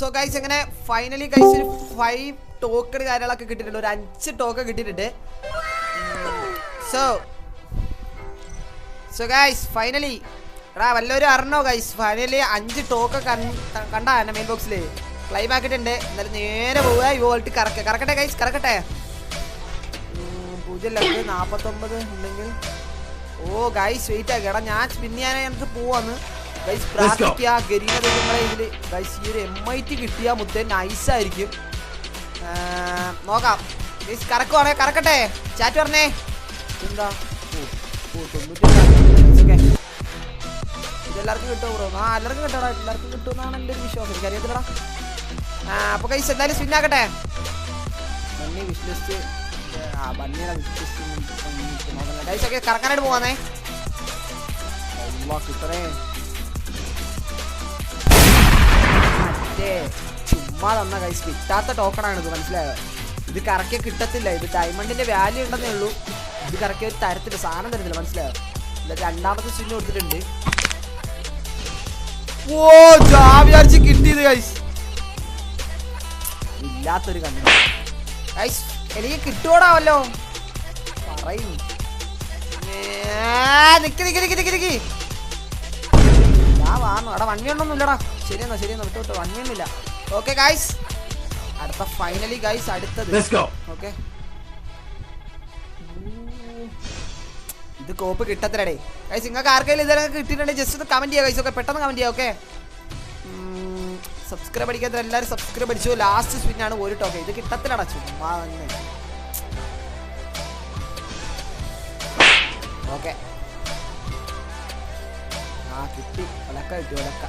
So guys എങ്ങനെ finally guys ഒരു five token കാര്യങ്ങളൊക്കെ കിട്ടിയിട്ടുണ്ട്. ഒരു അഞ്ച് ടോക്കൺ കിട്ടിയിട്ടുണ്ട്. സോ സോ ഗൈസ് ഫൈനലി എടാ വല്ലൊരു അറിഞ്ഞോ ഗൈസ് ഫൈനലി അഞ്ച് ടോക്കൺ കണ്ട എന്നെ മെയിൻ ബോക്സിൽ ക്ലൈം ആക്കിയിട്ടുണ്ട്. എന്നാലും നേരെ പോവുക. ഈ വോൾട്ട് കറക്ക കറക്കട്ടെ ഗൈസ് കറക്കട്ടെ. പൂജ്യം ലക്ക് നാൽപ്പത്തൊമ്പത് ഉണ്ടെങ്കിൽ. ഓ ഗൈസ് വെയിറ്റ് ആക്കി എടാ ഞാൻ പിന്നെ ഞാൻ എനിക്ക് പോവാന്ന്. ഗൈസ് പ്രാർത്ഥിക്കുക ഗരീന ദൈവങ്ങളെ ഇതിൽ. ഗൈസ് ഈ ഒരു എം ഐ ടി കിട്ടിയ മുത്തേ നൈസ് ആയിരിക്കും. നോക്കാം. ഗൈസ് കറക്കുവാണേ കറക്കട്ടെ. ചാറ്റ് പറഞ്ഞേ. എന്താ. ഇതെല്ലാവർക്കും കിട്ടുമോ ബ്രോ ആ എല്ലാവർക്കും കിട്ടടാ എല്ലാവർക്കും കിട്ടുമെന്നാണ് എന്റെ ഒരു വിശ്വാസം. എനിക്കറിയത്തില്ലടാ ആ അപ്പോൾ കൈസ് എന്തായാലും സ്പിൻ ആക്കട്ടെ. ബണ്ണി വിഷ് ലിസ്റ്റ് ആ ബണ്ണിയുടെ വിഷ് ലിസ്റ്റ് ഒക്കെ കറക്കാനായിട്ട് പോവാന്നേ. കിട്ടണേ. ചുമ്മാ തന്ന കൈസ് കിട്ടാത്ത ടോക്കണാണ് ഇത് മനസ്സിലായോ? ഇത് കറക്കി കിട്ടത്തില്ല. ഇത് ഡയമണ്ടിന്റെ വാല്യൂ ഉണ്ടെന്നേ ഉള്ളൂ. ഇത് കറക്കി ഒരു തരത്തില്ല സാധനം തരത്തില്ല മനസ്സിലായോ? രണ്ടാമത്തെ സ്വിന്ന് കൊടുത്തിട്ടുണ്ട്. ഓ ജാവിയാർച്ച് കിട്ടിയത് കൈസ് ഇല്ലാത്തൊരു കണ്ണു കൈസ് എനിക്ക് കിട്ടുവോടാവല്ലോ പറയും. ഞാൻ വാന്നു എടാ വണ്ടി ഇല്ലടാ ശരിയെന്നാ ശരിയെന്നാ. വിട്ടു വിട്ടു. വണ്ണിയൊന്നുമില്ല. ഓക്കെ ഗൈസ് അടുത്ത ഫൈനലി ഗൈസ് അടുത്തത്. ഓക്കെ ഇത് കോപ്പ് കിട്ടത്തില്ലടേ. ഗൈസ് നിങ്ങൾക്ക് ആർക്കെങ്കിലും ഇതെല്ലാം കിട്ടിയിട്ടുണ്ടെങ്കിൽ ജസ്റ്റ് ഒന്ന് കമന്റ് ചെയ്യാം ഗൈസ് ഓക്കെ പെട്ടെന്ന് കമന്റ് ചെയ്യാം ഓക്കെ സബ്സ്ക്രൈബ് അടിക്കാത്ത എല്ലാവരും സബ്സ്ക്രൈബ് അടിച്ചു. ലാസ്റ്റ് സ്പിൻ ആണ് ഒരു ടോക്കെ ഇത് കിട്ടത്തില്ലടാ ചുമ്മാ തന്നെ ഓക്കെ ആ കിട്ടി. ഒലക്ക കിട്ടി ഒലക്ക.